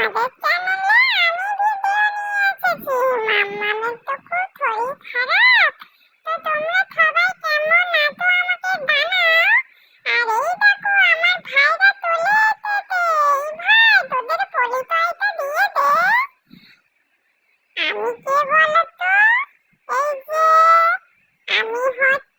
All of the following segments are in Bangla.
আমাদের চ্যানেলে আমি ভিডিও নিয়ে এসেছি। মাম্মামের তো খুব শরীর খারাপ। তো তোমরা সবাই কেমন আছো আমাকে জানাও। আর এই দেখো, আমার ভাইরা চলে এসেছে। ভাই, তোদের পরিচয়টা দিয়ে দে। আমি কে বলতো এই যে, আমি হচ্ছে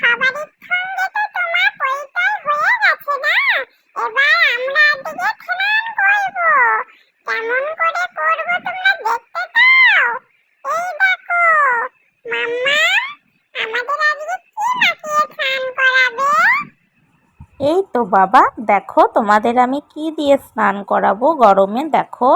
খাবারের সঙ্গে তো তোমার পরিচয় হয়ে গেছে না? এবার আমরা স্নান করব কেমন করে করব তোমরা দেখতে এই দেখো, মাম্মা, আমাদের আজকে কি মাখিয়ে স্নান করাবে? এই তো বাবা, দেখো তোমাদের আমি কি দিয়ে স্নান করাবো গরমে, দেখো।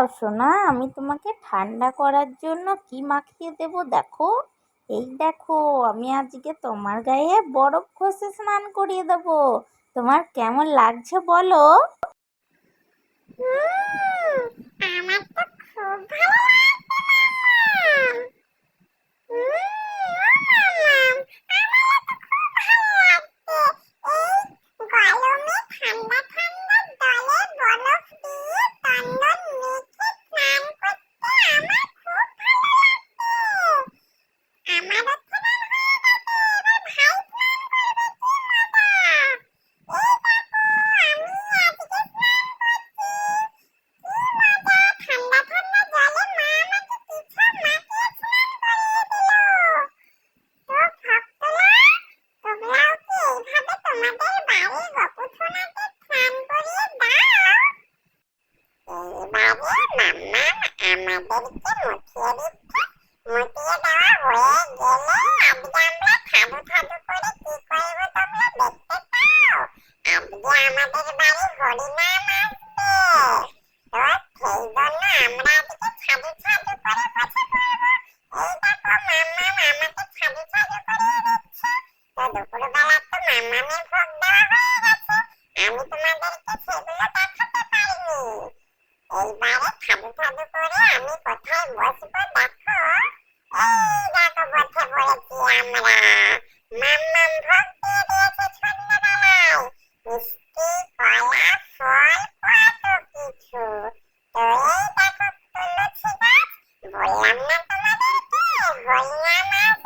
দাঁড়াও সোনা। আমি তোমাকে ঠান্ডা করার জন্য কি মাখিয়ে দেব দেখো? এই দেখো, আমি আজকে তোমার গায়ে বরফ ঘষে স্নান করিয়ে দেব। তোমার কেমন লাগছে বলো? আমার তো খুব ভালো লাগছে মাম্মাম হুম, ও মাম্মাম, আমারও তো খুব ভালো লাগছে। এই গরমে ঠান্ডা ঠান্ডা জলে বরফ দিয়ে চন্দন মেখে স্নান করতে আমার খুব ভালো লাগছে। আমারও স্নান হয়ে গেছে, এবার ভাই স্নান করবে, কি মজা! এই দেখো, আমি আজকে স্নান করছি। কি মজা! ঠান্ডা ঠান্ডা জলে মা আমাকে কিছু মাখিয়ে স্নান করিয়ে দিল। তো ভক্তরা, তোমরাও কি এইভাবে তোমাদের বাড়ির গোপুসোনাকে স্নান করিয়ে দাও? এইবারে মাম্মাম আমাদেরকে মুছিয়ে দিচ্ছে। মুছিয়ে দেওয়া হয়ে গেলে আজকে আমরা সাধু সাধু করে কি করব তোমরা দেখতে চাও? আজকে আমাদের বাড়ি হরিনাম আসবে। তো সেই জন্য আমরা আজকে সাধু সাধু করে বসে পড়ব। এই দেখো মাম্মাম আমাকে সাধু সাধু করিয়ে দিচ্ছে। হয়ে। এইবারে সাধু করে আমি কোথায় বসবো, দেখো। এই দেখো বসে পড়েছি আমরা। মাম্মাম ভোগ দিয়ে দিয়েছে সন্ধ্যাবেলায় মিষ্টি, কলা, ফল, কত কিছু। তো এই দেখো তুলসী গাছ, বললাম না তোমাদেরকে হরিনাম